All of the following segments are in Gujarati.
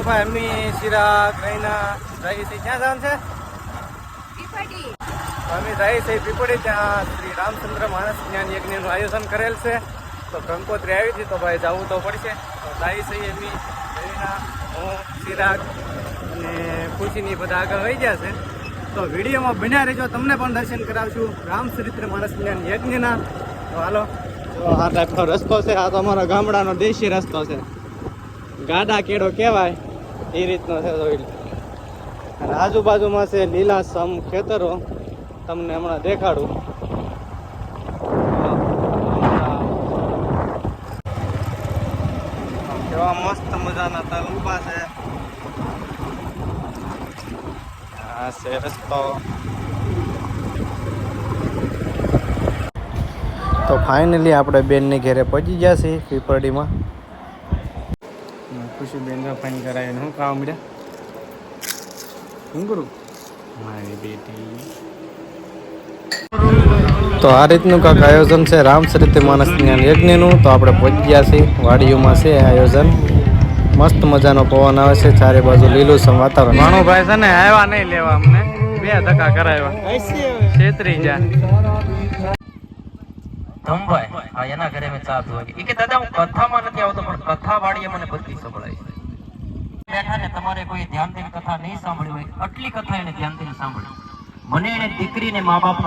મનુભાઈ અમી ચિરાગ રૈના જાય છે. ક્યાં જવાનું છે? તો અમે જાય છે પીપળી. ત્યાં શ્રી રામચંદ્ર માણસ જ્ઞાન યજ્ઞનું આયોજન કરેલ છે. તો કંકોત્રી આવી હતી તો ભાઈ જવું તો પડશે. તો જાય છે એમની રૈના હું સિરાગ અને ખુશીની બધા આગળ વહી ગયા છે. તો વિડીયોમાં બન્યા રહેજો. તમને પણ દર્શન કરાવશું. રામચરિત્ર માણસ જ્ઞાન યજ્ઞના. તો હાલો. તો આ ટાઈપનો રસ્તો છે. આ તો અમારા ગામડાનો દેશી રસ્તો છે. ગાડા કેડો કહેવાય. એ રીતનો છે જોઈ અને આજુબાજુમાં છે લીલાસમ ખેતરો. તમને હમણાં દેખાડું. કેવા મસ્ત મજાના તલ ઊભા છે. આ તો ફાઇનલી આપણે બેનની ઘેરે પહોંચી ગયા છીએ પીપળડીમાં ખુશી ફાઇન કરાવીને હું ખાવા મળ્યા શું કરું મારી બેટી તો આ રીતનું કાંક આયોજન છે રામચરિત્ર માનસ જ્ઞાન યજ્ઞનું તો આપણે પહોંચી ગયા છીએ વાડીઓમાં છે આયોજન મસ્ત મજાનો પવન આવે છે ચારે બાજુ લીલુંછમ વાતાવરણ ભાણુભાઈ છે ને આવ્યા નહીં લેવા અમને બે ધક્કા કરાવ્યા છેતરી જાય મને બધી સંભળાય ને તમારે કોઈ ધ્યાન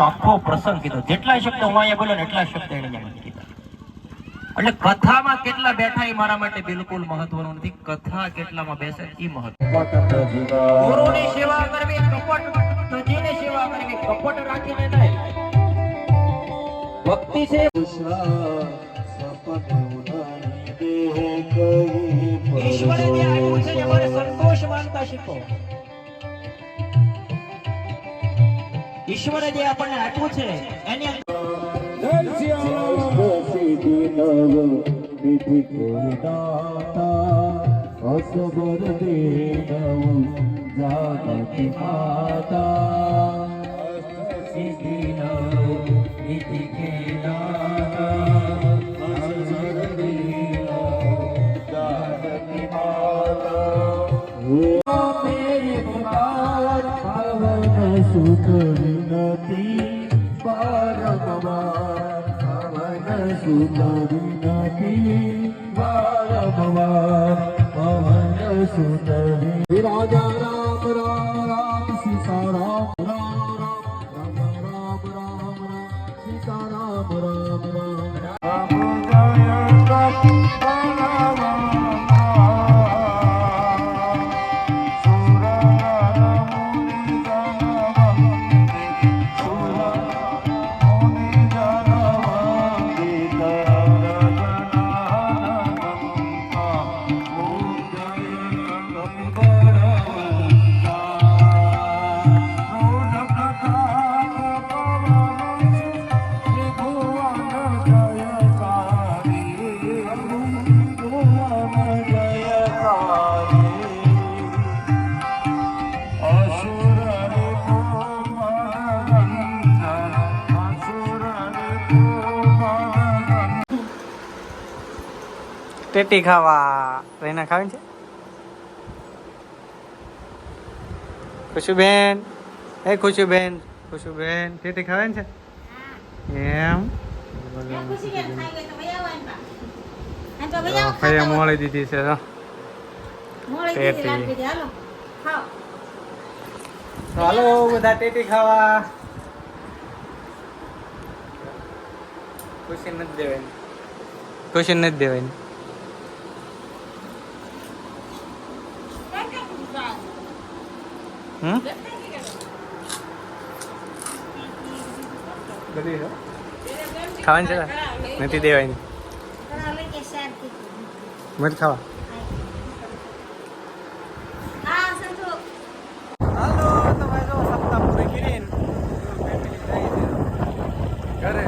આખો પ્રસંગ કીધો. જેટલા શબ્દ હું અહીંયા બોલ્યો ને એટલા શબ્દ એને મને કીધા. એટલે કથામાં કેટલા બેઠા એ મારા માટે બિલકુલ મહત્વનું નથી. કથા કેટલામાં બેસે એ મહત્વ. ગુરુની સેવા કરવી કપટ સેવા કરવી, કપટ રાખીને નહીં. ભક્તિ છે ઈશ્વરે જે આપ્યું છે ને મારે સંતોષ માનતા શીખો ઈશ્વરે જે આપણને આપ્યું છે એની અંદર રાજા રામ રામ રામ સીતા રામ રામ રામ રામ રામ રામ રામ સીતા રામ રામ રામ ટેટી ખાવા રહીને ખાવી છે? ખુશુબેન. હે ખુશુબેન ખુશુબેન ટેટી ખાવે છે? એમ? ફઈએ મોળી દીધી છે ટેટી. હાલો બધા ટેટી ખાવા. ખુશી નથી દેવાની. ખુશી નથી દેવાની. હમ? ખાવાની છે નથી દેવાની. મત ખાવા. ઘરે.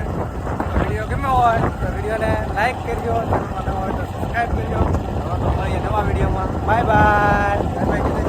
વીડિયો ગમ્યો હોય તો વિડીયોને લાઈક કરજો ચેનલમાં નવા હોય તો સબસ્ક્રાઈબ કરજો. નવા વિડીયોમાં બાય બાય બાય બાય